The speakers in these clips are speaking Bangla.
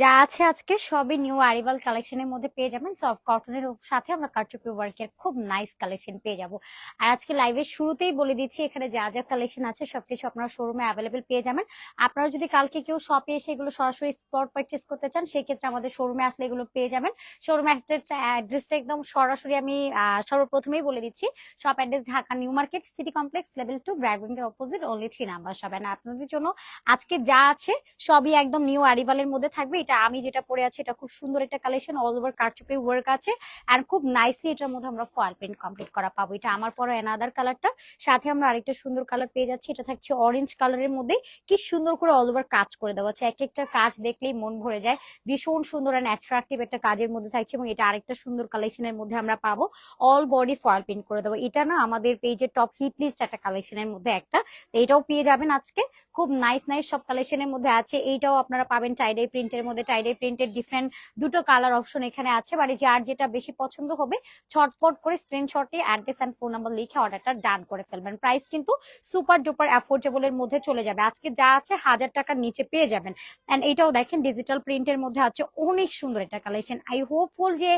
যা আছে আজকে সবই নিউ আরিভাল কালেকশনের মধ্যে পেয়ে যাবেন। সফট কটনের সাথে আমরা কারচুপি ওয়ার্কের খুব নাইস কালেকশন পেয়ে যাব। আর আজকে লাইভের শুরুতেই বলে দিচ্ছি, এখানে যা যা কালেকশন আছে সবকিছু আপনারা শোরুমে অ্যাভেলেবেল পেয়ে যাবেন। আপনারা যদি কালকে কেউ শপে এসে এগুলো সরাসরি স্পট পারচেস করতে চান সেই ক্ষেত্রে আমাদের শোরুমে আসলে এগুলো পেয়ে যাবেন। শোরুম অ্যাড্রেসটা একদম সরাসরি আমি সর্বপ্রথমেই বলে দিচ্ছি shop address Dhaka New Market City Complex level two BRAC Bank এর opposite only three number shop আপনাদের জন্য আজকে যা আছে সবই একদম নিউ আরিভালের মধ্যে থাকবে। এটা আমি যেটা পরে আছি, এটা খুব সুন্দর একটা কালেকশন অল ওভার কারচুপি ওয়ার্ক আছে। এন্ড খুব নাইসলি এটার মধ্যে আমরা ফয়েল প্রিন্ট কমপ্লিট করা পাবো। এটা আমার পরে এনাদার কালারটা সাথে আমরা আরেকটা সুন্দর কালার পেয়ে যাচ্ছি। এটা থাকছে অরেঞ্জ কালারের মধ্যে। কি সুন্দর করে অল ওভার কাজ করে দেওয়া আছে। এক একটা কাজ দেখলেই মন ভরে যায়। ভীষণ সুন্দর অ্যান্ড অ্যাট্রাকটিভ একটা কাজের মধ্যে থাকছে এবং এটা আরেকটা সুন্দর কালেকশনের মধ্যে আমরা পাবো। অল বডি ফয়েল প্রিন্ট করে দেবো। এটা না আমাদের পেজের টপ হিট লিস্ট একটা কালেকশনের মধ্যে একটা। এটাও পেয়ে যাবেন আজকে। খুব নাইস নাইস সব কালেকশনের মধ্যে আছে। এইটাও আপনারা পাবেন টাইডাই প্রিন্টের মধ্যে। টাইডাই প্রিন্টের ডিফারেন্ট দুটো কালার অপশন এখানে আছে। মানে যার যেটা বেশি পছন্দ হবে, ছটপট করে স্ক্রিনশটে অ্যাড্রেস অ্যান্ড ফোন নাম্বার লিখে অর্ডারটা ডান করে ফেলবেন। প্রাইস কিন্তু সুপার ডুপার অ্যাফোর্ডেবল এর মধ্যে চলে যাবে। আজকে যা আছে হাজার টাকার নিচে পেয়ে যাবেন। এন্ড এইটাও দেখেন ডিজিটাল প্রিন্টের মধ্যে আছে। অনেক সুন্দর একটা কালেকশন আই হোপফুল যে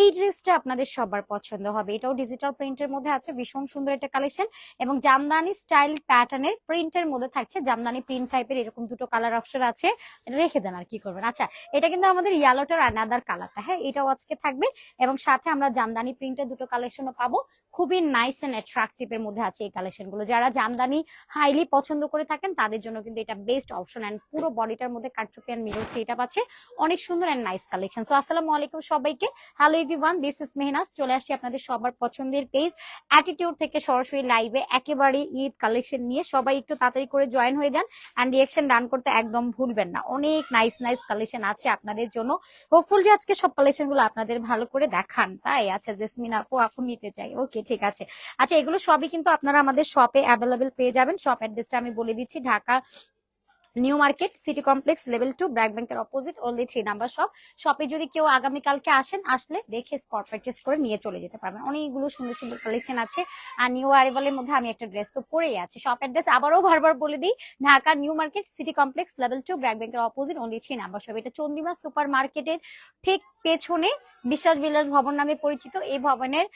এই ড্রেসটা আপনাদের সবার পছন্দ হবে। এটাও ডিজিটাল প্রিন্টের মধ্যে আছে। ভীষণ সুন্দর একটা কালেকশন এবং জামদানি স্টাইল প্যাটার্নের প্রিন্টের মধ্যে থাকছে। জামদানি প্রিন্ট টাইপের এরকম দুটো কালার অপশন আছে, এটা রেখে দেন আর কি করবেন। আচ্ছা এটা কিন্তু আমাদের ইয়ালোটার আনাদার কালারটা হ্যাঁ? এটাও আজকে থাকবে এবং সাথে আমরা জামদানি প্রিন্টের দুটো কালেকশনও পাবো। খুবই নাইস এন্ড অ্যাট্রাকটিভ এর মধ্যে আছে এই কালেকশনগুলো। যারা জামদানি হাইলি পছন্দ করে থাকেন, তাদের জন্য কিন্তু এটা বেস্ট অপশন এন্ড পুরো বডিটার মধ্যে কাটচুপিয়ান মিরর সেটআপ আছে। অনেক সুন্দর এন্ড নাইস কালেকশন সো আসসালামু আলাইকুম সবাইকে। Hello everyone this is Mehnaz চলে আসছি আপনাদের সবার পছন্দের পেজ অ্যাটিটিউড থেকে সরাসরি লাইভে একেবারে ঈদ কালেকশন নিয়ে। সবাই একটু তাড়াতাড়ি করে জয়েন হয়ে যান অ্যান্ড রিয়েকশন ডান করতে একদম ভুলবেন না। অনেক নাইস নাইস কালেকশন আছে আপনাদের জন্য। হোপফুল যে আজকে সব কালেকশনগুলো আপনাদের ভালো করে দেখান। তাই আচ্ছা জেসমিন আপু আপু নিতে চাই। ওকে ঠিক আছে। আচ্ছা এগুলো সবই কিন্তু আপনারা আমাদের শপে অ্যাভেলেবেল পেয়ে যাবেন। শপ অ্যাড্রেসটা আমি বলে দিচ্ছি, Dhaka New Market, City Complex, level two, BRAC ব্যাংকের opposite only three number shop শপে যদি কেউ আগামীকালকে আসেন, আসলে দেখে স্পট পারচেস করে নিয়ে চলে যেতে পারবেন। অনেকগুলো সুন্দর সুন্দর কালেকশন আছে। আর নিউ অ্যারাইভালের মধ্যে আমি একটা ড্রেস তো পরেই আছে। শপ অ্যাড্রেস আবারও বারবার বলে দিই, Dhaka New Market, City Complex, level two, BRAC ব্যাংকের opposite only three number shop এটা চন্দিমা সুপার মার্কেটের ঠিক পেছনে বিশ্বাস বিলাস ভবন নামে পরিচিত। এই ভবনের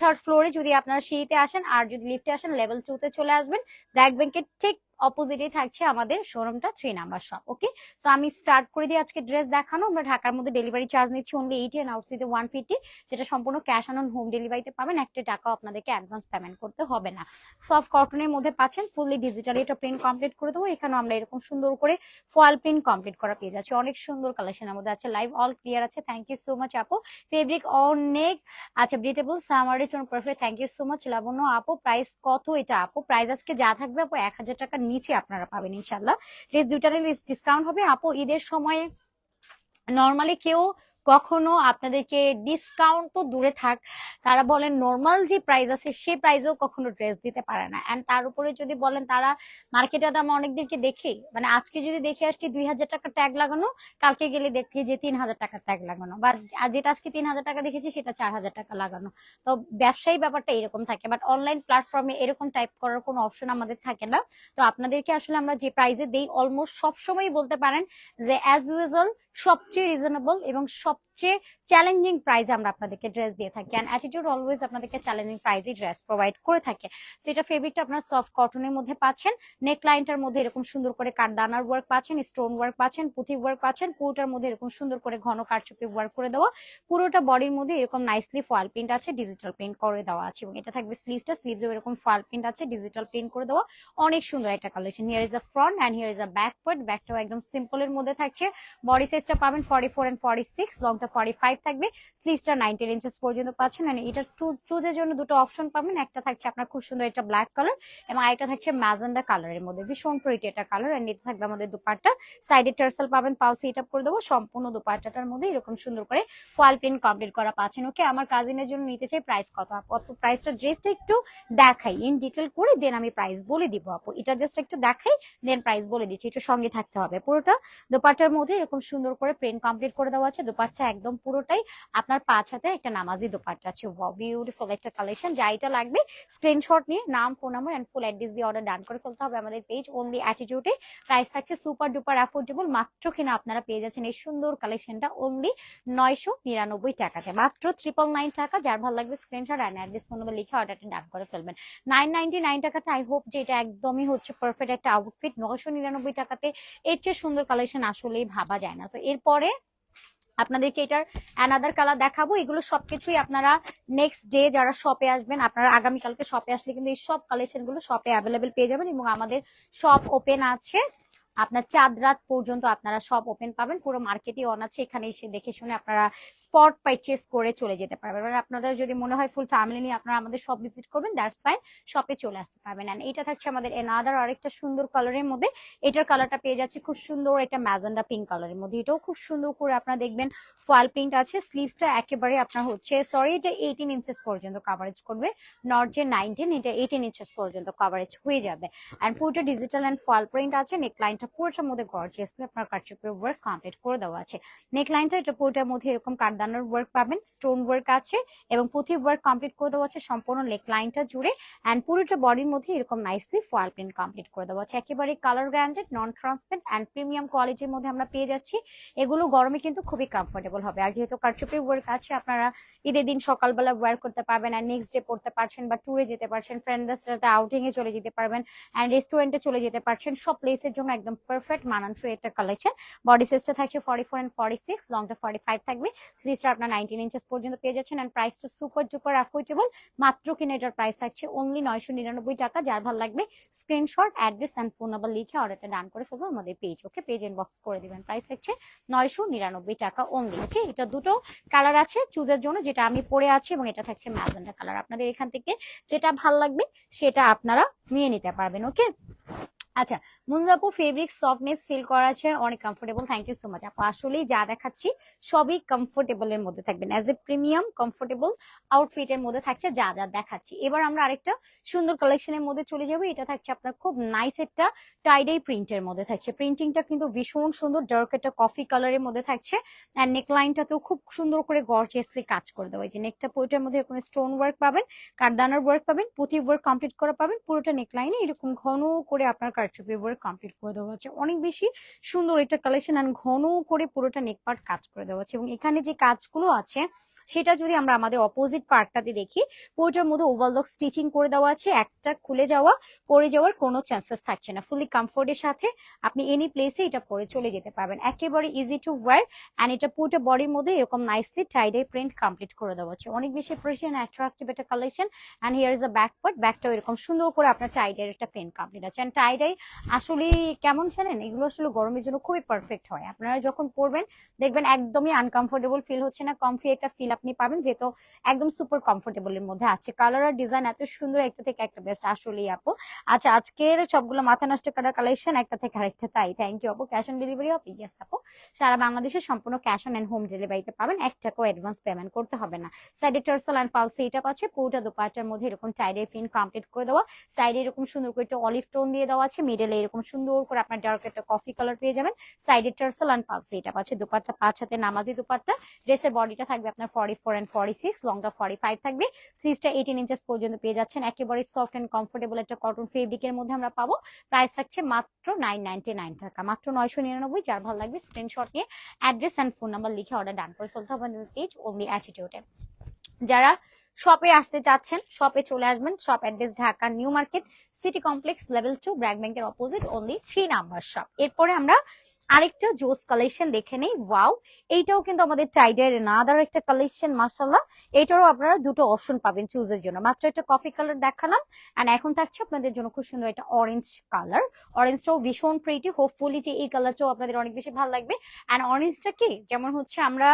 থার্ড ফ্লোরে যদি আপনারা সিঁড়িতে আসেন, আর যদি লিফটে আসেন লেভেল টু তে চলে আসবেন। ব্র্যাক ব্যাংকের ঠিক অপোজিটে থাকছে আমাদের শোরুমটা three number shop okay so আমি স্টার্ট করে দিই আজকে ড্রেস দেখানো, আমরা ঢাকার মধ্যে ডেলিভারি চার্জ নিচ্ছি অনলি এইটি অ্যান্ড আউটসিতে ওয়ান ফিফটি যেটা সম্পূর্ণ ক্যাশ অন হোম ডেলিভারিতে পাবেন, একটা টাকাও আপনাদেরকে অ্যাডভান্স পেমেন্ট করতে হবে না। সফট কটনের মধ্যে পাচ্ছেন ফুললি ডিজিটালি এটা প্রিন্ট কমপ্লিট করে দেবো এখানে আমরা এরকম সুন্দর করে ফল প্রিন্ট কমপ্লিট করা পেয়ে যাচ্ছি। অনেক সুন্দর কালেকশনের মধ্যে আছে লাইভ অল ক্লিয়ার আছে থ্যাংক ইউ সো মাচ আপু। ফেব্রিক অনেক আচ্ছা ব্রিটেবল সামারের জন্য perfect thank you so much Labonno আপু প্রাইস কত এটা আপু? প্রাইস আজকে যা থাকবে আপু, এক হাজার টাকার নিচে আপনারা পাবেন ইনশাল্লাহ প্লিজ দুইটারে ডিসকাউন্ট হবে। আপু ঈদের সময় নর্মালি কেউ কখনো আপনাদেরকে ডিসকাউন্ট তো দূরে থাক, তারা বলেন নর্মাল যে প্রাইস আছে সেই প্রাইসেও কখনো ড্রেস দিতে পারে না। অ্যান্ড তার উপরে যদি বলেন তারা মার্কেটে তো দাম অনেকদেরকে দেখি মানে আজকে যদি দেখে আসছি দুই হাজার টাকা ট্যাগ লাগানো, কালকে গেলে দেখি যে তিন হাজার টাকা ট্যাগ লাগানো। বা যেটা আজকে তিন হাজার টাকা দেখেছি সেটা চার হাজার টাকা লাগানো। তো ব্যবসায়ী ব্যাপারটা এরকম থাকে বাট অনলাইন প্ল্যাটফর্মে এরকম টাইপ করার কোনো অপশন আমাদের থাকে না। তো আপনাদেরকে আসলে আমরা যে প্রাইসে দেই অলমোস্ট সবসময় বলতে পারেন যে অ্যাজ ইউজুয়াল সবচেয়ে রিজনেবল এবং সবচেয়ে চ্যালেঞ্জিং প্রাইসে আমরা আপনাদেরকে ড্রেস দিয়ে থাকি। অ্যান্ড অ্যাটিটিউড অলওয়েজ আপনাদেরকে চ্যালেঞ্জিং প্রাইসে ড্রেস প্রোভাইড করে থাকে। সো এটা ফেব্রিকটা আপনার সফট কটনের মধ্যে পাচ্ছেন নেক লাইনটার মধ্যে এরকম সুন্দর করে কাঠদানার ওয়ার্ক পাচ্ছেন স্টোন ওয়ার্ক পাচ্ছেন, পুঁথি ওয়ার্ক পাচ্ছেন, পুরোটার মধ্যে এরকম সুন্দর করে ঘন কারচুপি ওয়ার্ক করে দেওয়া। পুরোটা বডির মধ্যে এরকম নাইসলি ফয়েল প্রিন্ট আছে ডিজিটাল প্রিন্ট করে দেওয়া আছে। এবং এটা থাকবে স্লিভসটা স্লিভসেও এরকম ফয়েল প্রিন্ট আছে ডিজিটাল প্রিন্ট করে দেওয়া। অনেক সুন্দর একটা collection here is a front and here is a back ব্যাকটাও একদম সিম্পলের মধ্যে থাকছে। বডি সাইজটা পাবেন forty four and forty six লংটা forty five থাকবে নাইনটিন ইঞ্চেস পর্যন্ত পাচ্ছেন মানে এটা চুজ চুজের জন্য দুটো অপশন পাবেন, একটা থাকছে আপনার খুব সুন্দর ব্ল্যাক কালার এবং আরেকটা থাকছে ম্যাজেন্ডা কালারের মধ্যে, ভীষণ প্রিটি কালার এটা থাকবে আমাদের সাইডে পাবেন এটা করে দেবো, সম্পূর্ণ মধ্যে এরকম সুন্দর করে ফয়েল প্রিন্ট কমপ্লিট করা পাচ্ছেন ওকে আমার কাজিনের জন্য নিতে চাই প্রাইস কত? আপু প্রাইসটা ড্রেসটা একটু দেখাই ইন ডিটেল করে দেন আমি প্রাইস বলে দিব, আপু, এটা জাস্ট একটু দেখাই দেন প্রাইস বলে দিচ্ছি, একটু সঙ্গে থাকতে হবে, পুরোটা দোপাট্টার মধ্যে এরকম সুন্দর করে প্রিন্ট কমপ্লিট করে দেওয়া আছে, দোপাট্টা একদম পুরোটাই আপনার পাঁচ হাতে একটা নামাজি দোপাট্টা আছে। বিউটিফুল একটা কালেকশন যা এটা লাগবে স্ক্রিনশট নিয়ে, নাম phone number and full address দিয়ে অর্ডার ডান করে ফেলতে হবে আমাদের পেজ অনলি অ্যাটিটিউডে প্রাইস থাকছে সুপার ডুপার অ্যাফোর্ডেবল মাত্র কিনা আপনারা পেয়ে যাচ্ছেন এই সুন্দর কালেকশনটা অনলি নয়শো নিরানব্বই টাকাতে। মাত্র ট্রিপল নাইন টাকা, যার ভালো লাগবে screenshot and address phone number লিখে অর্ডারটা ডান করে ফেলবেন। নাইন নাইনটি নাইন টাকাতে আই হোপ যে এটা একদমই হচ্ছে পারফেক্ট একটা আউটফিট নয়শো নিরানব্বই টাকাতে এর চেয়ে সুন্দর কালেকশন আসলেই ভাবা যায় না। তো এরপরে আপনাদেরকে এটার অ্যানাদার কালার দেখাবো। এগুলো সবকিছুই আপনারা নেক্সট ডে যারা শপে আসবেন, আপনারা আগামীকালকে শপে আসলে কিন্তু এই সব কালেকশনগুলো শপে অ্যাভেলেবেল পেয়ে যাবেন এবং আমাদের শপ ওপেন আছে। আপনার চাঁদ রাত পর্যন্ত আপনারা সব ওপেন পাবেন। পুরো মার্কেটই অন আছে। এখানে এসে দেখে শুনে আপনারা স্পট পারচেস করে চলে যেতে পারবেন। এবার আপনাদের যদি মনে হয় ফুল ফ্যামিলি নিয়ে আপনারা আমাদের সব ভিজিট করবেন দ্যাটস ফাইন শপে চলে আসতে পারবেন। অ্যান্ড এটা থাকছে আমাদের এনাদার আরেকটা সুন্দর কালারের মধ্যে। এটার কালারটা পেয়ে যাচ্ছে খুব সুন্দর এটা ম্যাজেন্ডা পিঙ্ক কালারের মধ্যে। এটাও খুব সুন্দর করে আপনারা দেখবেন ফয়েল প্রিন্ট আছে স্লিভসটা একেবারে আপনার হচ্ছে সরি এটা এইটিন ইঞ্চেস পর্যন্ত কাভারেজ করবে। নট যে নাইনটিন এটা এইটিন ইঞ্চেস পর্যন্ত কাভারেজ হয়ে যাবে। অ্যান্ড পুরোটা ডিজিটাল অ্যান্ড ফয়েল প্রিন্ট আছে নেকলাইনটা পুরোটার মধ্যে গর্জিয়াসলি আপনার কাটচুপের ওয়ার্ক কমপ্লিট করে দেওয়া আছে। নেকলাইনটা এটা পুরোটার মধ্যে এরকম কাঠদানোর ওয়ার্ক পাবেন স্টোন ওয়ার্ক আছে এবং পুঁথি ওয়ার্ক কমপ্লিট করে দেওয়া আছে সম্পূর্ণ নেকলাইনটা জুড়ে অ্যান্ড পুরোটা বডির মধ্যে এরকম নাইসলি ফয়েল প্রিন্ট কমপ্লিট করে দেওয়া আছে। একেবারে colour guaranteed non transparent and premium কোয়ালিটির মধ্যে আমরা পেয়ে যাচ্ছি। এগুলো গরমে কিন্তু খুবই কমফোর্টেবল হবে। আর যেহেতু কারচুপি ওয়ার্ক আছে, আপনারা ঈদের দিন সকালবেলা ওয়্যার করতে পারবেন আর নেক্সট ডে পড়তে পারছেন বা ট্যুরে যেতে পারছেন ফ্রেন্ডদের সাথে আউটিং এ চলে যেতে পারবেন অ্যান্ড রেস্টুরেন্টে চলে যেতে পারছেন, সব প্লেসের জন্য একদম পারফেক্ট মানানসই একটা কালেকশন বডি সাইজটা থাকছে forty four and forty six লংটা forty five থাকবে স্লিভসটা আপনার নাইনটিন ইঞ্চেস পর্যন্ত পেয়ে যাচ্ছেন অ্যান্ড প্রাইসটা সুপার ডুপার অ্যাফোর্ডেবল মাত্র কিনে এটার প্রাইস থাকছে অনলি নয়শো নিরানব্বই টাকা। যার ভালো লাগবে screenshot address and phone number লিখে অর্ডারটা ডান করে ফেলব আমাদের পেজ ওকে পেজ ইনবক্স করে দিবেন। প্রাইস থাকছে নয়শো নিরানব্বই টাকা অনলি ওকে এটা দুটো কালার আছে চুজের জন্য, যেটা আমি পরে আছি এবং এটা থাকছে ম্যাজেন্ডা কালার আপনাদের এখান থেকে যেটা ভালো লাগবে, সেটা আপনারা নিয়ে নিতে পারবেন ওকে আচ্ছা মুনজাপু ফেব্রিক সফটনেস ফিল করা আছে, অনেক comfortable thank you so much আপু, আসলেই যা দেখাচ্ছি, সবই কমফোর্টেবল এর মধ্যে থাকবেন as a premium comfortable outfit এর মধ্যে থাকছে যা যা দেখাচ্ছি। এবার আমরা আরেকটা সুন্দর কালেকশনের মধ্যে চলে যাব। এটা থাকছে আপনার খুব নাইস একটা টাইডাই প্রিন্টের মধ্যে থাকছে। প্রিন্টিংটা কিন্তু ভীষণ সুন্দর ডার্ক একটা কফি কালারের মধ্যে থাকছে। অ্যান্ড নেকলাইনটাতেও খুব সুন্দর করে গর্জিয়াসলি কাজ করে দেওয়া যে নেকটা পোয়েটার মধ্যে এরকম স্টোন ওয়ার্ক পাবেন, কারদানার ওয়ার্ক পাবেন পুঁথি ওয়ার্ক কমপ্লিট করা পাবেন, পুরোটা নেকলাইনে এরকম ঘন করে আপনার কারচুপি ওয়ার্ক কমপ্লিট করে দেওয়া আছে অনেক বেশি সুন্দর একটা কালেকশন অ্যান্ড ঘন করে পুরোটা নেক পার্ট কাজ করে দেওয়া আছে এবং এখানে যে কাজগুলো আছে সেটা যদি আমরা আমাদের অপোজিট পার্টটাতে দেখি, পুরোটার মধ্যে ওভারলক স্টিচিং করে দেওয়া আছে, একটা খুলে যাওয়া পরে যাওয়ার কোনো চান্সেস থাকছে না। ফুলি কমফোর্টের সাথে আপনি এনি প্লেসে এটা পরে চলে যেতে পারবেন। একেবারে ইজি টু ওয়ার অ্যান্ড এটা পুরোটা বডির মধ্যে এরকম নাইসলি টাইডাই প্রিন্ট কমপ্লিট করে দেওয়া আছে। অনেক বেশি প্রেশন অ্যাট্রাকটিভ একটা collection and here is a back part ব্যাকটাও এরকম সুন্দর করে আপনার টাইডাই একটা প্রিন্ট কমপ্লিট আছে। অ্যান্ড টাইডাই আসলে কেমন জানেন? এগুলো আসলে গরমের জন্য খুবই পারফেক্ট হয়। আপনারা যখন পরবেন, দেখবেন একদমই আনকমফোর্টেবল ফিল হচ্ছে না। কমফি একটা ফিল আপনি পাবেন, যেহেতু একদম সুপার কমফোর্টেবল এর মধ্যে আছে। কালার আর ডিজাইন এত সুন্দর একটা থেকে একটা বেস্ট আসলেই আপু। আচ্ছা আজকের সবগুলো মাথা নষ্ট করা কালেকশন একটা থেকে আরেকটা, তাই? থ্যাংক ইউ আপু। Cash on delivery of yes আপু। সারা বাংলাদেশে সম্পূর্ণ ক্যাশ অন এন্ড হোম ডেলিভারিতে পাবেন। এক টাকাও অ্যাডভান্স পেমেন্ট করতে হবে না। সাইডে টার্সেল অ্যান্ড পালস এটা আছে। পুরোটা দোপাটার মধ্যে এরকম টাইডে প্রিন্ট কমপ্লিট করে দেওয়া। সাইডে এরকম সুন্দর করে একটা অলিভ টোন দিয়ে দেওয়া আছে। মিডলে এরকম সুন্দর করে আপনার ডার্ক একটা কফি কালার পেয়ে যাবেন। সাইডে টার্সেল অ্যান্ড পালস এটা আছে। দোপাট্টা, পাঁচ হাতে নামাজি দোপাট্টা। ড্রেসের বডিটা থাকবে আপনার সফট অ্যান্ড একটা ফেব্রিকের মধ্যে অ্যাড্রেস ফোন নাম্বার লিখে অর্ডার অনলি যারা শপে আসতে চাচ্ছেন শপে চলে আসবেন। Shop address Dhaka New Market city complex level two BRAC ব্যাংকের opposite only three number shop এরপরে আমরা আরেকটা জোস কালেকশন দেখে নেই ওয়াও এইটাও কিন্তু আমাদের টাইডের নাদার একটা কালেকশন মাসাল্লাহ এটারও আপনারা দুটো অপশন পাবেন চুজের জন্য। মাত্র একটা কফি কালার দেখালাম অ্যান্ড এখন থাকছে আপনাদের জন্য খুব সুন্দর একটা অরেঞ্জ কালার অরেঞ্জটাও ভীষণ প্রিটি হোপফুলি যে এই কালারটাও আপনাদের অনেক বেশি ভালো লাগবে। অ্যান্ড অরেঞ্জটা কি? যেমন হচ্ছে আমরা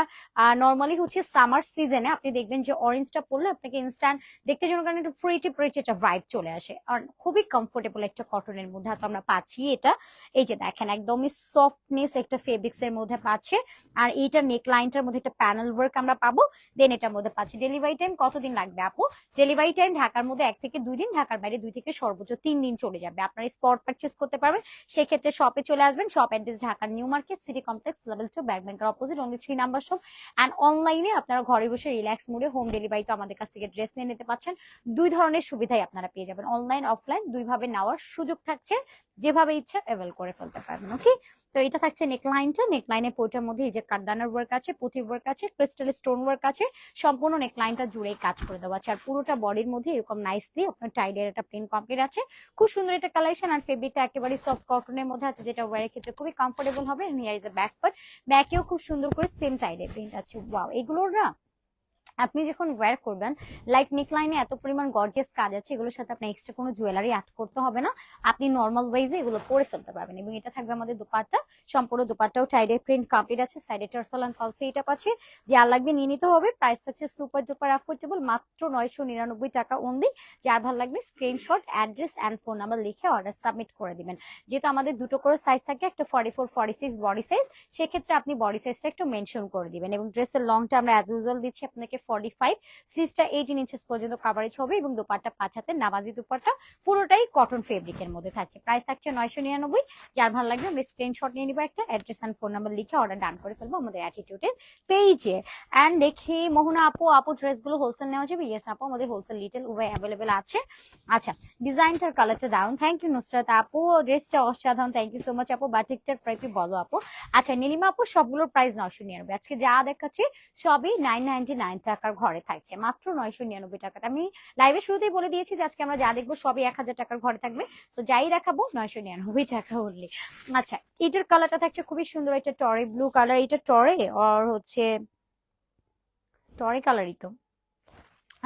নর্মালি হচ্ছে সামার সিজনে আপনি দেখবেন যে অরেঞ্জটা পরলে আপনাকে ইনস্ট্যান্ট দেখতে জন্য কারণে একটু প্রিটি প্রিটি একটা ভাইব চলে আসে। আর খুবই কমফোর্টেবল একটা কটনের মধ্যে আমরা পাচ্ছি এটা। এই যে দেখেন, একদমই সফট সফটনেস একটা ফেব্রিক্স এর মধ্যে পাচ্ছে। আর এইটা নেক লাইনটার মধ্যে একটা প্যানেল ওয়ার্ক আমরা পাবো। দেন এটার মধ্যে পাচ্ছি ডেলিভারি টাইম কতদিন লাগবে আপু? ডেলিভারি টাইম ঢাকার মধ্যে এক থেকে দুই দিন, ঢাকার বাইরে দুই থেকে সর্বোচ্চ তিন দিন চলে যাবে। আপনারা স্পট পারচেস করতে পারবেন। সেক্ষেত্রে শপে চলে আসবেন। শপ অ্যাড্রেস ঢাকার New Market city complex level two back ব্যাংকের opposite only three number shop and অনলাইনে আপনারা ঘরে বসে রিল্যাক্স মোডে হোম ডেলিভারি তো আমাদের কাছ থেকে ড্রেস নিয়ে নিতে পারছেন দুই ধরনের সুবিধাই আপনারা পেয়ে যাবেন। অনলাইন অফলাইন দুইভাবে নেওয়ার সুযোগ থাকছে। যেভাবে ইচ্ছা অ্যাভেল করে ফেলতে পারবেন ওকে তো এটা থাকছে নেকলাইনটা নেকলাইনে পোটার মধ্যে এই যে কারদানার ওয়ার্ক আছে পুঁথি ওয়ার্ক আছে ক্রিস্টাল স্টোন ওয়ার্ক আছে, সম্পূর্ণ নেকলাইনটা জুড়েই কাজ করে দেওয়া আছে। আর পুরোটা বডির মধ্যে এরকম নাইসলি আপনার টাইডের একটা প্রিন্ট কমপ্লিট আছে। খুব সুন্দর একটা কালেকশন আর ফেব্রিকটা একেবারে সফট কটনের মধ্যে আছে, যেটা ওয়ারের ক্ষেত্রে খুবই কমফোর্টেবল হবে। Here is a back part ব্যাকেও খুব সুন্দর করে সেম টাইডের প্রিন্ট আছে। ওয়াও এগুলোর না আপনি যখন ওয়্যার করবেন লাইক নেকলাইনে এত পরিমাণ গর্জিয়াস কাজ আছে, এগুলোর সাথে আপনার এক্সট্রা কোনো জুয়েলারি অ্যাড করতে হবে না। আপনি নর্মাল ওয়াইজে এগুলো পরে ফেলতে পারবেন এবং এটা থাকবে আমাদের দুপাট্টা। সম্পূর্ণ দুপাট্টাও টাইডের প্রিন্ট কমপ্লিট আছে সাইডে টার্সাল অ্যান্ড ফলসে এটা পাচ্ছে যে আর লাগবে নিয়ে নিতে হবে প্রাইস থাকছে সুপার ডুপার অ্যাফোর্ডেবল মাত্র নয়শো নিরানব্বই টাকা অনলি যার ভালো লাগবে screenshot address and phone number লিখে অর্ডার সাবমিট করে দিবেন। যেহেতু আমাদের দুটো করে সাইজ থাকে, একটা forty four forty six body size সেক্ষেত্রে আপনি বডি সাইজটা একটু মেনশন করে দিবেন এবং ড্রেসের লংটা আমরা অ্যাজ ইউজুয়াল দিচ্ছি, আপনাকে ফর্টি ফাইভ স্লিভসটা এইটিন ইঞ্চেস পর্যন্ত কাভারেজ হবে এবং দোপাট্টা পাঁচ হাতে নামাজি দুপাট্টা পুরোটাই কটন ফেব্রিকের মধ্যে থাকছে। প্রাইস থাকছে নয়শো নিরানব্বই। যার ভালো লাগবে আমরা স্ক্রিনশট নিয়ে নিবো একটা অ্যাড্রেস অ্যান্ড ফোন নাম্বার লিখে অর্ডার ডান করে ফেলব আমাদের অ্যাটিটিউডের পেজে অ্যান্ড দেখি, মোহনা আপু আপু ড্রেসগুলো হোলসেল নেওয়া যাবে? ইয়েস আপু, আমাদের হোলসেল লিটেল উভয় অ্যাভেলেবেল আছে। আচ্ছা ডিজাইনটার কালারটা দারুণ থ্যাংক ইউ নুসরাত আপু। ড্রেসটা অসাধারণ। থ্যাংক ইউ সো মাচ আপু। বাটিকটার বলো আপু। আচ্ছা নীলিমা আপু, সবগুলোর প্রাইস নয়শো নিরানব্বই। আজকে যা দেখাচ্ছি, সবই নাইন নাইনটি নাইন টাকার ঘরে থাকছে। মাত্র নয়শো নিরানব্বই টাকাটা। আমি লাইভের শুরুতেই বলে দিয়েছি যে আজকে আমরা যা দেখব সবই এক হাজার টাকার ঘরে থাকবে। তো যাই দেখাবো, নয়শো নিরানব্বই টাকা উঠলে আচ্ছা এটার কালারটা থাকছে খুবই সুন্দর। এটা টরে ব্লু কালার এটা টরে আর হচ্ছে টরে কালারই তো।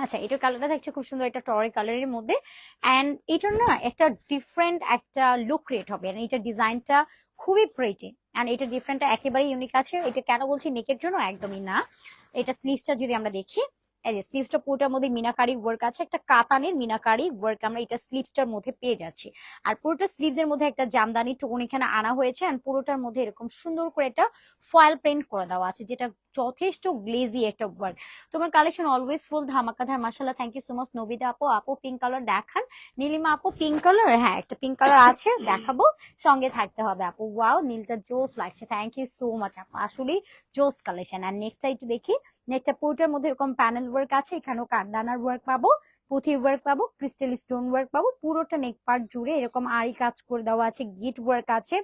আচ্ছা এটার কালারটা থাকছে খুব সুন্দর। একটা টরে কালারের মধ্যে। অ্যান্ড এটার না একটা ডিফারেন্ট একটা লুক ক্রিয়েট হবে। এটার ডিজাইনটা খুবই প্রেটি অ্যান্ড এটা ডিফারেন্টটা একেবারেই ইউনিক আছে। এটা কেন বলছি? নেকের জন্য একদমই না। এটা স্লিভসটা যদি আমরা দেখি এই যে স্লিভসটা পুরোটার মধ্যে মিনাকারি ওয়ার্ক আছে একটা কাতানের মিনাকারি ওয়ার্ক আমরা এটা স্লিভসটার মধ্যে পেয়ে যাচ্ছি। আর পুরোটা স্লিভস এর মধ্যে একটা জামদানি টোন এখানে আনা হয়েছে আর পুরোটার মধ্যে এরকম সুন্দর করে একটা ফয়েল প্রিন্ট করে দেওয়া আছে যেটা যথেষ্ট গ্লেজি একটা ওয়ার্ক তোমার কালেকশন অলওয়েজ ফুল ধামাকাধার মাসাল্লাহ thank you so much Nabida আপু আপু পিঙ্ক কালার দেখান। নীলিমা আপু পিঙ্ক কালার হ্যাঁ একটা পিঙ্ক কালার আছে দেখাবো সঙ্গে থাকতে হবে আপু। ওয়াও নীলটা জোস লাগছে থ্যাংক ইউ সো মাচ আপু। আসলেই জোস কালেকশন আর নেক্সট একটু দেখি নেকটা পুরোটার মধ্যে এরকম প্যানেল ওয়ার্ক আছে, এখানেও কারদানার ওয়ার্ক পাবো পুঁথি ওয়ার্ক পাবো ক্রিস্টাল স্টোন ওয়ার্ক পাবো, পুরোটা নেক পার্ট জুড়ে এরকম আড়ি কাজ করে দেওয়া আছে গিট ওয়ার্ক আছে।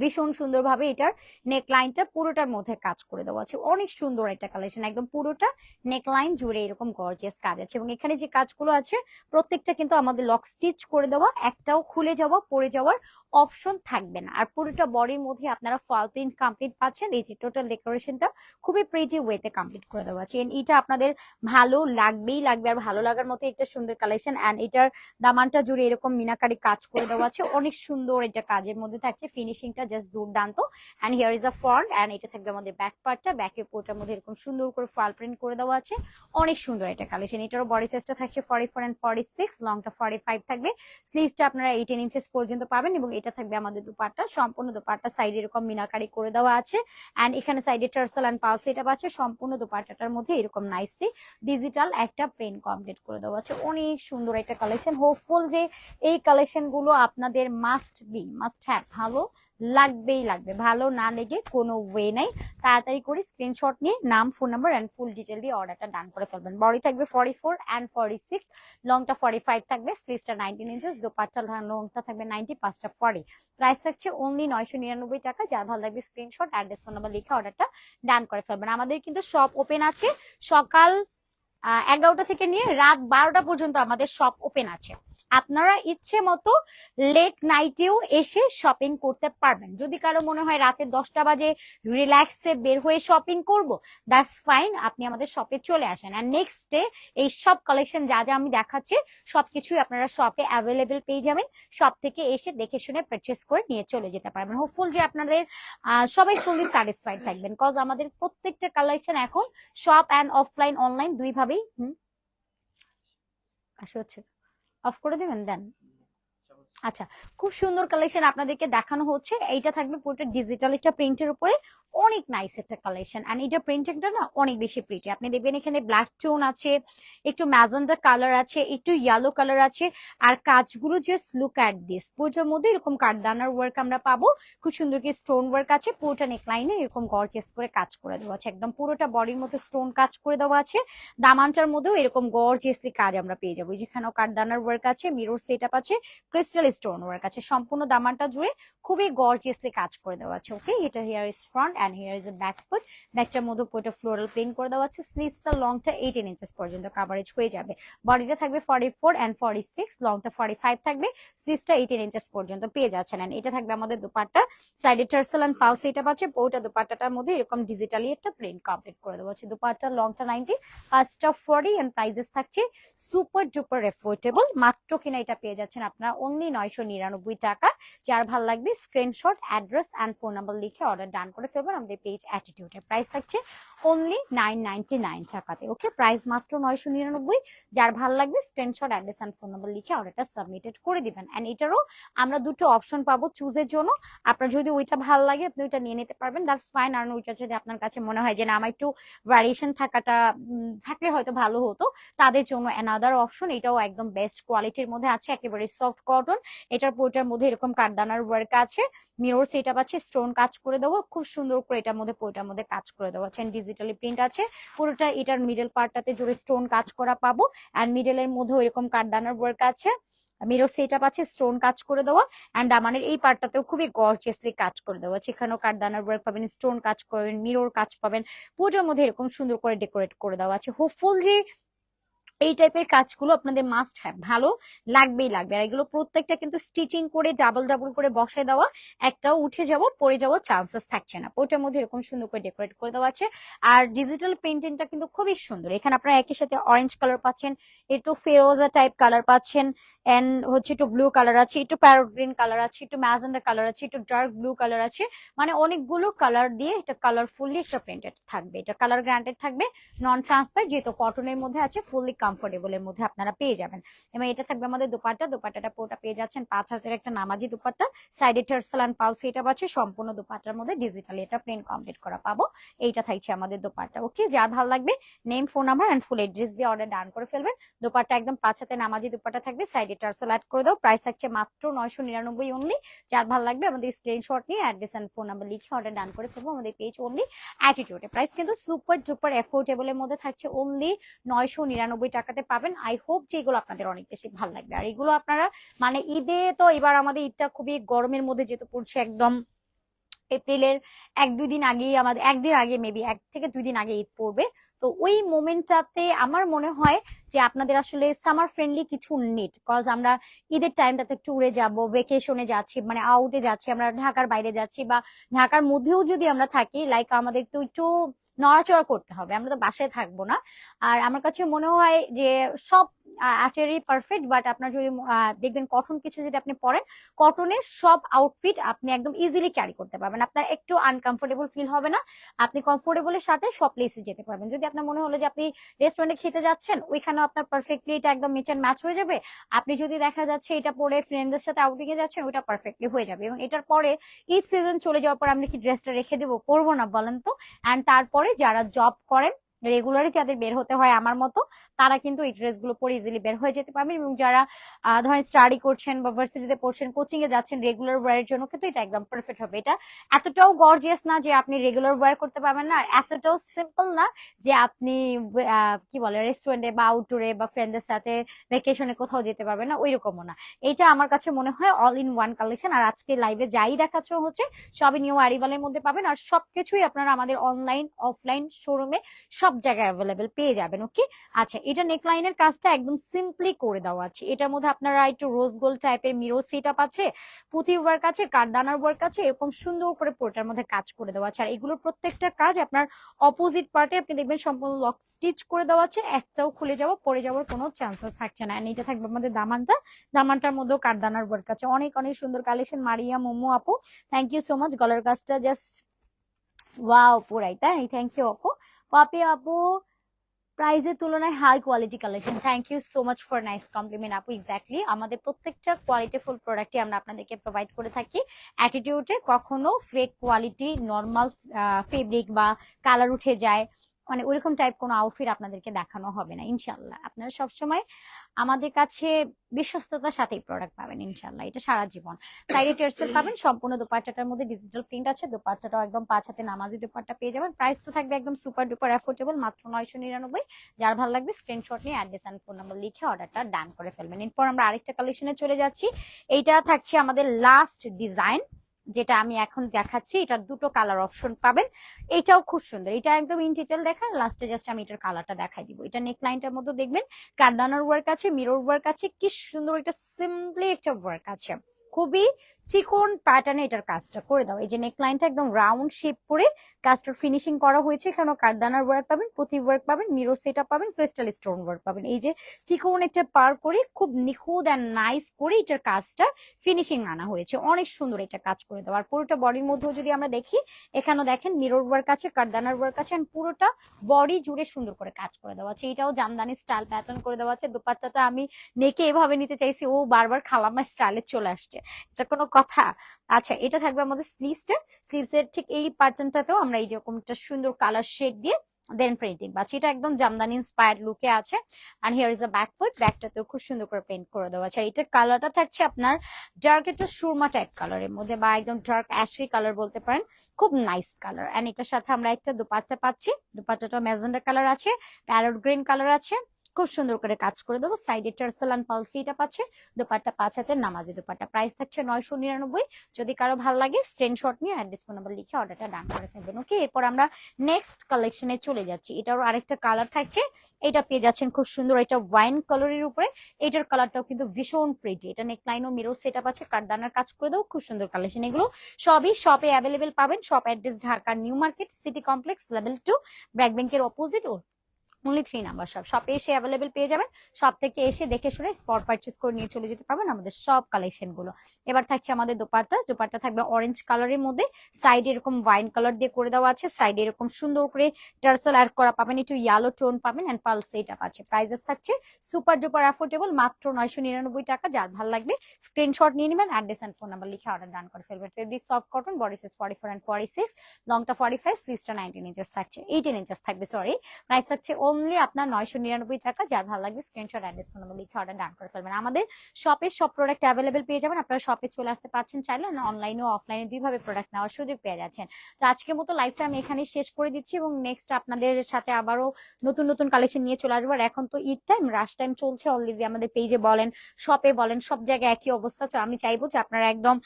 ভীষণ সুন্দরভাবে এটার নেক লাইনটা পুরোটার মধ্যে কাজ করে দেওয়া আছে। অনেক সুন্দর একটা কালেকশন একদম পুরোটা নেক লাইন জুড়ে এরকম গর্জিয়াস কাজ আছে। এবং এখানে যে কাজগুলো আছে, প্রত্যেকটা কিন্তু আমাদের লক স্টিচ করে দেওয়া, একটাও খুলে যাওয়া, পড়ে যাওয়ার অপশন থাকবে না। আর পুরোটা বডির মধ্যে আপনারা ফল প্রিন্ট কমপ্লিট পাচ্ছেন, এই যে টোটাল ডেকোরেশনটা খুবই প্রিটি ওয়েতে কমপ্লিট করে দেওয়া আছে। এটা আপনাদের ভালো লাগবেই লাগবে আর ভালো লাগার মতো একটা সুন্দর কালেকশন অ্যান্ড এটার দামানটা জুড়ে এরকম মিনাকারি কাজ করে দেওয়া আছে। অনেক সুন্দর এটা কাজের মধ্যে থাকছে ফিনিশিংটা জাস্ট দুর্দান্ত। And here is a front and এটা থাকবে আমাদের ব্যাক পার্টটা ব্যাকের পোটার মধ্যে এরকম সুন্দর করে ফল প্রিন্ট করে দেওয়া আছে। অনেক সুন্দর এটা কালেকশন এটারও বডি সাইজটা থাকছে forty four and forty six লংটা forty five থাকবে। স্লিভসটা আপনারা এইটেন ইঞ্চেস পর্যন্ত পাবেন এবং এটা থাকবে আমাদের দুপাট্টা। সম্পূর্ণ দুপাট্টা সাইড এরকম মিনাকারি করে দেওয়া আছে। অ্যান্ড এখানে সাইডে টার্সাল অ্যান্ড পালস এটা আছে। সম্পূর্ণ দুপাট্টাটার মধ্যে এরকম নাইসলি ডিজিটাল একটা প্রিন্ট কমপ্লিট করে দেওয়া আছে। অনেক সুন্দর একটা কালেকশন হোপফুল যে এই কালেকশনগুলো আপনাদের মাস্ট বি মাস্ট হ্যাভ ভালো লাগবেই লাগবে। ভালো না লেগে কোনো ওয়ে নাই। তাড়াতাড়ি করে স্ক্রিনশট নিয়ে নাম phone number and full detail দিয়ে অর্ডারটা ডান করে ফেলবেন। বডি থাকবে forty four and forty six লংটা forty five থাকবে স্লিভসটা নাইনটিন ইঞ্চেস দোপাট্টা লংটা থাকবে নাইনটি পাঁচটা ফর্টি প্রাইস থাকছে অনলি নয়শো নিরানব্বই টাকা, যার ভালো লাগবে স্ক্রিনশট অ্যাড্রেস ফোন নাম্বার লিখে অর্ডারটা ডান করে ফেলবেন। আমাদের কিন্তু শপ ওপেন আছে। সকাল এগারোটা থেকে নিয়ে রাত বারোটা পর্যন্ত আমাদের শপ ওপেন আছে। আপনারা ইচ্ছে মতো লেট নাইটেও এসে শপিং করতে পারবেন। যদি কারও মনে হয় রাতে দশটা বাজে রিল্যাক্সে বের হয়ে শপিং করব দ্যাটস ফাইন আপনি আমাদের শপে চলে আসেন। আর নেক্সট ডে এই সব কালেকশন যা যা আমি দেখাচ্ছি, সবকিছুই আপনারা শপে অ্যাভেলেবেল পেয়ে যাবেন। শপ থেকে এসে দেখে শুনে পারচেস করে নিয়ে চলে যেতে পারবেন। হোপফুল যে আপনাদের সবাই ফুললি স্যাটিসফাইড থাকবেন। কজ আমাদের প্রত্যেকটা কালেকশন এখন শপ অ্যান্ড অফলাইন অনলাইন দুইভাবেই, হুম? আসে হচ্ছে। অফ করে দেবেন, দেন? আচ্ছা খুব সুন্দর কালেকশন আপনাদেরকে দেখানো হচ্ছে। এইটা থাকবে পুরোটা ডিজিটাল একটা প্রিন্টের উপরে। অনেক নাইস একটা কালেকশন এন্ড এটা প্রিন্টিংটা না অনেক বেশি প্রিটি আপনি দেখবেন এখানে ব্ল্যাক টোন আছে, একটু ম্যাজেন্ডা কালার আছে, একটু ইয়েলো কালার আছে। আর কাজগুলো জাস্ট লুক অ্যাট দিস পুরোটার মধ্যে এরকম কাঠদানার ওয়ার্ক আমরা পাবো। খুব সুন্দর কি স্টোন ওয়ার্ক আছে। পুরোটা নেকলাইনে এরকম গর্জেস করে কাজ করে দেওয়া আছে। একদম পুরোটা বডির মধ্যে স্টোন কাজ করে দেওয়া আছে। দামানটার মধ্যেও এরকম গর্জিয়াসলি কাজ আমরা পেয়ে যাব। যেখানেও কাঠদানার ওয়ার্ক আছে মিরর সেট আপ আছে ক্রিস্টাল স্টোন ওয়ার্ক আছে। সম্পূর্ণ দামানটা জুড়ে খুবই গর্জিয়াসলি কাজ করে দেওয়া আছে। ওকে এটা here is front and here is a back foot ব্যাকটার মধ্যে পুরোটা ফ্লোরাল প্লেন করে দেওয়া আছে। স্লিভসটা লংটা এইটিন ইঞ্চেস পর্যন্ত কাভারেজ হয়ে যাবে। বডিটা থাকবে forty four and forty six লংটা forty five থাকবে। স্লিভসটা এইটিন ইঞ্চেস পর্যন্ত পেয়ে যাচ্ছেন। And এটা থাকবে আমাদের দুপাট্টা। সাইডে টার্সেল অ্যান্ড সেট আপ আছে। পুরোটা দুপাট্টাটার মধ্যে এরকম ডিজিটালি একটা প্রিন্ট কমপ্লিট করে দেওয়া আছে। দুপাট্টা লংটা নাইনটি ফার্স্টটা ফর্টি অ্যান্ড প্রাইজেস থাকছে সুপার ডুপার এফোর্টেবল মাত্র কিনা এটা পেয়ে যাচ্ছেন আপনারা অনলি নয়শো নিরানব্বই টাকা। যার ভালো লাগবে screenshot address and phone number লিখে অর্ডার ডান করে ফেলবেন। আমাদের পেজ অ্যাটিটিউডে প্রাইস থাকছে অনলি নাইন নাইনটি নাইন টাকাতে। ওকে প্রাইস মাত্র নয়শো নিরানব্বই। যার ভালো লাগবে screenshot address and phone number লিখে অর্ডারটা সাবমিটেড করে দিবেন। অ্যান্ড এটারও আমরা দুটো অপশন পাবো চুজের জন্য। আপনার যদি ওইটা ভালো লাগে, আপনি ওইটা নিয়ে নিতে পারবেন। দ্যাটস ফাইন আর ওইটা যদি আপনার কাছে মনে হয় যে না, আমার একটু ভ্যারিয়েশন থাকাটা থাকলে হয়তো ভালো হতো, তাদের জন্য অ্যানাদার অপশন এটাও একদম বেস্ট কোয়ালিটির মধ্যে আছে, একেবারে সফট কটন এটার পোটার মধ্যে এরকম কাঠদানার ওয়ার্ক আছে। মিরর সেট আছে স্টোন কাজ করে দেবো। খুব সুন্দর করে এটার মধ্যে পুরোটার মধ্যে কাজ করে দেওয়া আছে। ডিজিটালি প্রিন্ট আছে। পুরোটা এটার মিডল পার্টটাতে জুড়ে স্টোন কাজ করা পাবো। অ্যান্ড মিডলের মধ্যেও এরকম কাঠদানার ওয়ার্ক আছে। মিরর সেট আপ আছে স্টোন কাজ করে দেওয়া। অ্যান্ড আমাদের এই পার্টটাতেও খুবই গর্জিয়াসলি কাজ করে দেওয়া আছে। এখানেও কাঠদানার ওয়ার্ক পাবেন স্টোন কাজ পাবেন মিরোর কাজ পাবেন। পুজোর মধ্যে এরকম সুন্দর করে ডেকোরেট করে দেওয়া আছে। হোপফুল যে এই টাইপের কাজগুলো আপনাদের মাস্ট হ্যাভ ভালো লাগবেই লাগবে। আর এগুলো প্রত্যেকটা কিন্তু স্টিচিং করে ডাবল ডাবল করে বসে দেওয়া, একটাও উঠে যাওয়া, পড়ে যাওয়ার চান্সেস থাকছে না। ওইটার মধ্যে এরকম সুন্দর করে ডেকোরেট করে দেওয়া আছে। আর ডিজিটাল প্রিন্টিংটা কিন্তু খুবই সুন্দর। এখানে আপনারা একই সাথে অরেঞ্জ কালার পাচ্ছেন, একটু ফেরোজা টাইপ কালার পাচ্ছেন এন্ড হচ্ছে একটু ব্লু কালার আছে, একটু প্যারোট গ্রিন কালার আছে, একটু ম্যাজেন্ডা কালার আছে, একটু ডার্ক ব্লু কালার আছে। মানে অনেকগুলো কালার দিয়ে এটা কালারফুলি একটা প্রিন্টেড থাকবে। এটা কালার গ্রান্টেড থাকবে নন ট্রান্সপার যেহেতু কটনের মধ্যে আছে ফুললি কমফোর্টেবল এর মধ্যে আপনারা পেয়ে যাবেন। এবং এটা থাকবে আমাদের দোপাট্টা। দোপাট্টাটা পুরোটা পেয়ে যাচ্ছেন পাঁচ হাজার একটা নামাজি দোপাট্টা। সাইডে টার্সেল অ্যান্ড পাল সেট আছে। সম্পূর্ণ দোপাট্টার মধ্যে ডিজিটালি এটা প্রিন্ট কমপ্লিট করা পাবো। এইটা থাকছে আমাদের দোপাট্টা। ওকে যার ভালো লাগবে name phone number and full address দিয়ে অর্ডার ডান করে ফেলবেন। দোপাট্টা একদম পাঁচ হাতে নামাজি দোপাট্টা থাকবে। সাইডে টার্সেল অ্যাড করে দাও। প্রাইস থাকছে মাত্র নয়শো নিরানব্বই অনলি যার ভালো লাগবে, আমাদের স্ক্রিনশট নিয়ে অ্যাড্রেস অ্যান্ড ফোন নাম্বার লিখে অর্ডার ডান করে ফেলব আমাদের পেজ অনলি অ্যাটিটিউডে প্রাইস কিন্তু সুপার ডুপার এফোর্টেবলের মধ্যে থাকছে অনলি নয়শো নিরানব্বই টাকাতে পাবেন। আই হোপ যে এগুলো আপনাদের অনেক বেশি ভালো লাগবে। আর এগুলো আপনারা মানে ঈদে তো এবার আমাদের ঈদটা খুবই গরমের মধ্যে যেতে পড়ছে একদম এপ্রিলের এক, দুই দিন আগেই আমাদের একদিন আগে মেবি এক থেকে দুই দিন আগে ঈদ পড়বে। তো ওই মোমেন্টটাতে আমার মনে হয় যে আপনাদের আসলে সামার ফ্রেন্ডলি কিছু নিট কজ আমরা ঈদের টাইমটাতে ট্যুরে যাব ভেকেশনে যাচ্ছি মানে আউটে যাচ্ছি, আমরা ঢাকার বাইরে যাচ্ছি বা ঢাকার মধ্যেও যদি আমরা থাকি লাইক আমাদের একটু একটু নড়াচড়া করতে হবে, আমরা তো বাসায় থাকব না। আর আমার কাছে মনে হয় যে সব অ্যাকচুয়ালি পারফেক্ট বাট আপনার যদি দেখবেন কটন কিছু যদি আপনি পরেন কটনের সব আউটফিট আপনি একদম ইজিলি ক্যারি করতে পারবেন। আপনার একটু আনকমফোর্টেবল ফিল হবে না। আপনি কমফোর্টেবলের সাথে সব প্লেসে যেতে পারবেন। যদি আপনার মনে হলো যে আপনি রেস্টুরেন্টে খেতে যাচ্ছেন, ওইখানেও আপনার পারফেক্টলি এটা একদম মিচ ম্যাচ হয়ে যাবে। আপনি যদি দেখা যাচ্ছে এটা পরে ফ্রেন্ডদের সাথে আউটিং এ যাচ্ছেন ওটা পারফেক্টলি হয়ে যাবে। এবং এটার পরে ঈদ সিজন চলে যাওয়ার পর আমরা কি ড্রেসটা রেখে দেবো, পরবো না বলেন তো? অ্যান্ড তারপরে যারা জব করেন রেগুলারই যাদের বের হতে হয় আমার মতো, তারা কিন্তু এই ড্রেসগুলো পরে ইজিলি বের হয়ে যেতে পারবেন এবং যারা ধরেন স্টাডি করছেন বা ভার্সিটিতে পড়ছেন কোচিং এ যাচ্ছেন রেগুলার ওয়ারের জন্য কিন্তু এটা একদম পারফেক্ট হবে। এটা এতটাও গর্জিয়াস না যে আপনি রেগুলার ওয়ার করতে পারবেন না, আর এতটাও সিম্পল না যে আপনি কি বলে রেস্টুরেন্টে বা আউটডোরে বা ফ্রেন্ডদের সাথে ভেকেশনে কোথাও যেতে পারবেন না ওই রকমও না। এটা আমার কাছে মনে হয় অল ইন ওয়ান কালেকশন আর আজকে লাইভে যাই দেখাচ্ছ হচ্ছে, সবই নিউ আরিভালের মধ্যে পাবেন, আর সবকিছুই আপনারা আমাদের অনলাইন অফলাইন শোরুমে সব জায়গায় অ্যাভেলেবেল পেয়ে যাবেন ওকে আচ্ছা এটা নেকলাইনের কাজটা একদম সিম্পলি করে দেওয়া আছে। এটার মধ্যে আপনারা একটু রোজ গোল্ড টাইপের মিরো সেট আপ আছে পুঁথি ওয়ার্ক আছে, কারদানার ওয়ার্ক আছে, এরকম সুন্দর করে পোর্টার মধ্যে কাজ করে দেওয়া আছে। আর এগুলোর প্রত্যেকটা কাজ আপনার অপোজিট পার্টে আপনি দেখবেন সম্পূর্ণ লক স্টিচ করে দেওয়া আছে, একটাও খুলে যাওয়া, পড়ে যাওয়ার কোনো চান্সেস থাকছে না। এটা থাকবে আমাদের দামানটা, দামানটার মধ্যেও কাঠদানার ওয়ার্ক আছে। অনেক অনেক সুন্দর কালেকশন মারিয়া, মোমো আপু। থ্যাংক ইউ সো মাচ গলার কাজটা জাস্ট ওয়াও পুরাই, তাই? থ্যাংক ইউ আপু। পাপি আপু, প্রাইজের তুলনায় high quality collection thank you so much for nice compliment আপু এক্স্যাক্টলি আমাদের প্রত্যেকটা কোয়ালিটিফুল প্রোডাক্টই আমরা আপনাদেরকে প্রোভাইড করে থাকি। অ্যাটিটিউডে কখনো ফেক কোয়ালিটি নর্মাল ফেব্রিক বা কালার উঠে যায়। মানে ওইরকম টাইপ কোনো আউটফিট আপনাদেরকে দেখানো হবে না ইনশাল্লাহ আপনারা সবসময় আমাদের কাছে বিশ্বস্ততার সাথেই প্রোডাক্ট পাবেন ইনশাল্লাহ এটা সারা জীবন। সাইডে টেরসেল পাবেন, সম্পূর্ণ দোপাট্টাটার মধ্যে ডিজিটাল প্রিন্ট আছে, দোপাট্টাটাও একদম পাঁচ হাতে নামাজি দোপাট্টা পেয়ে যাবেন। প্রাইস তো থাকবে একদম সুপার ডুপার অ্যাফোর্ডেবল মাত্র নয়শো নিরানব্বই। যার ভালো লাগবে স্ক্রিনশট নিয়ে অ্যাড্রেস অ্যান্ড ফোন নাম্বার লিখে অর্ডারটা ডান করে ফেলবেন। এরপর আমরা আরেকটা কালেকশনে চলে যাচ্ছি। এইটা থাকছে আমাদের লাস্ট ডিজাইন যেটা আমি এখন দেখাচ্ছি, এটার দুটো কালার অপশন পাবেন। এটাও খুব সুন্দর। এটা একদম ইন দেখা লাস্টে জাস্ট আমি এটার কালারটা দেখাই দিব। এটা নেক লাইনটার মধ্যে দেখবেন কারদানার ওয়ার্ক আছে মিরর ওয়ার্ক আছে, কি সুন্দর একটা সিম্পলি একটা ওয়ার্ক আছে। খুবই চিকন প্যাটার্নে এটার কাজটা করে দাও। এই যে নেক লাইনটা একদম রাউন্ড শেপ করে কাজটার ফিনিশিং করা হয়েছে এখানে কারদানার ওয়ার্ক পাবেন পুঁতি ওয়ার্ক পাবেন মিরর সেটা পাবেন ক্রিস্টাল স্টোন ওয়ার্ক পাবেন। এই যে চিকন একটা পার করে খুব নিখুঁত অ্যান্ড নাইস করে এটার কাজটা ফিনিশিং আনা হয়েছে। অনেক সুন্দর এটা কাজ করে দেওয়া আর পুরোটা বডির মধ্যেও যদি আমরা দেখি, এখানেও দেখেন মিরর ওয়ার্ক আছে, কারদানার ওয়ার্ক আছে and পুরোটা বডি জুড়ে সুন্দর করে কাজ করে দেওয়া আছে। এটাও জামদানি স্টাইল প্যাটার্ন করে দেওয়া আছে। দোপাট্টাটা আমি নেকে এভাবে নিতে চাইছি, ও বারবার খালামা স্টাইলে চলে আসছে। এটা কোনো কথা। আচ্ছা এটা থাকবে আমাদের স্লিভসটা স্লিভস এর ঠিক এই প্যাটার্নটাতেও আমরা এই রকম একটা সুন্দর কালার শেড দিয়ে দেন প্রিন্টিং পাচ্ছি এটা একদম জামদানি ইন্সপায়ার্ড লুকে আছে। আর here is a back foot ব্যাকটাতেও খুব সুন্দর করে পেন্ট করে দেওয়া আছে। এটার কালারটা থাকছে আপনার ডার্ক একটা সুরমা টাইপ কালারের মধ্যে বা একদম ডার্ক অ্যাশি কালার বলতে পারেন, খুব নাইস কালার এন্ড এটার সাথে আমরা একটা দুপাট্টা পাচ্ছি। দুপাট্টাটা ম্যাজেন্ডা কালার আছে প্যারট গ্রিন কালার আছে। খুব সুন্দর করে কাজ করে দেবো। সাইডে টার্সেল অ্যান্ড পালসি এটা পাচ্ছে। দুপাট্টা পাঁচ হাতের নামাজি দুপাট্টা। প্রাইস থাকছে নয়শো নিরানব্বই। যদি কারও ভালো লাগে স্ক্রিনশট নিয়ে অ্যাড্রেস ফোন নাম্বার লিখে অর্ডারটা ডান করে ফেলবেন ওকে এরপর আমরা নেক্সট কালেকশনে চলে যাচ্ছি। এটারও আরেকটা কালার থাকছে। এটা পেয়ে যাচ্ছেন খুব সুন্দর এটা ওয়াইন কালারের উপরে। এটার কালারটাও কিন্তু ভীষণ প্রিটি এটা নেকলাইন ও মিরর সেট আপ আছে কারদানার কাজ করে দেবো। খুব সুন্দর কালেকশন এগুলো। সবই শপে অ্যাভেলেবেল পাবেন। Shop address Dhaka New Market city complex level two BRAC ব্যাংকের অপোজিট ও অনলি থ্রি নাম্বার শপ শপে এসে অ্যাভেলেবেল পেয়ে যাবেন। শপ থেকে এসে দেখে শুনে স্পট পারচেস করে নিয়ে চলে যেতে পারবেন আমাদের সব কালেকশনগুলো। এবার থাকছে আমাদের দোপাট্টা। দোপাট্টা থাকবে অরেঞ্জ কালারের মধ্যে। সাইডে এরকম ওয়াইন কালার দিয়ে করে দেওয়া আছে। সাইডে এরকম সুন্দর করে টার্সেল অ্যাড করা পাবেন। একটু ইয়েলো টোন পাবেন এন্ড পালস এটা আছে প্রাইসেস থাকছে সুপার ডুপার অ্যাফোর্ডেবল মাত্র নয়শো নিরানব্বই টাকা। যার ভালো লাগবে স্ক্রিনশট নিয়ে নেবেন অ্যাড্রেস এন্ড ফোন নাম্বার লিখে অর্ডার ডান করে ফেলবেন। Fabric soft cotton body size forty four and forty six লংটা forty five সিক্সটা নাইনটিন ইঞ্চেস থাকছে। এইটিন ইঞ্চেস থাকবে সরি প্রাইস থাকছে অনলি আপনার নয়শো নিরানব্বই টাকা, যার ভালো লাগবে স্ক্রিনশট অ্যাড্রেস ফোন নাম্বার লিখে অর্ডার ডান করে ফেলবেন। আমাদের শপে সব প্রোডাক্ট অ্যাভেলেবেল পেয়ে যাবেন। আপনারা শপে চলে আসতে পারছেন চাইলে অনলাইনে অফলাইনে দুইভাবে প্রোডাক্ট নেওয়ার সুযোগ পেয়ে যাচ্ছেন। তো আজকের মতো লাইফটা আমি এখানে শেষ করে দিচ্ছি এবং নেক্সট আপনাদের সাথে আবারও নতুন নতুন কালেকশন নিয়ে চলে আসব। আর এখন তো ঈদ টাইম রাশ টাইম চলছে। অলরেডি আমাদের পেজে বলেন শপে বলেন, সব জায়গায় একই অবস্থা। তো আমি চাইব যে আপনারা একদম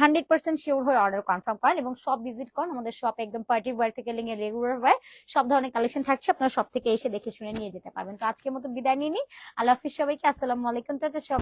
হান্ড্রেড পার্সেন্ট শিওর হয়ে অর্ডার কনফার্ম করেন এবং সব ভিজিট করেন। আমাদের শপ একদম পার্টি ওয়ার থেকে লেগে রেগুলার ওয়ার সব ধরনের কালেকশন থাকছে। আপনারা সব থেকে এসে দেখে শুনে নিয়ে যেতে পারবেন। তো আজকের মতো বিদায় নিয়ে নিই। আল্লাহ হাফিজ সবাইকে। আসসালামু আলাইকুম তো সব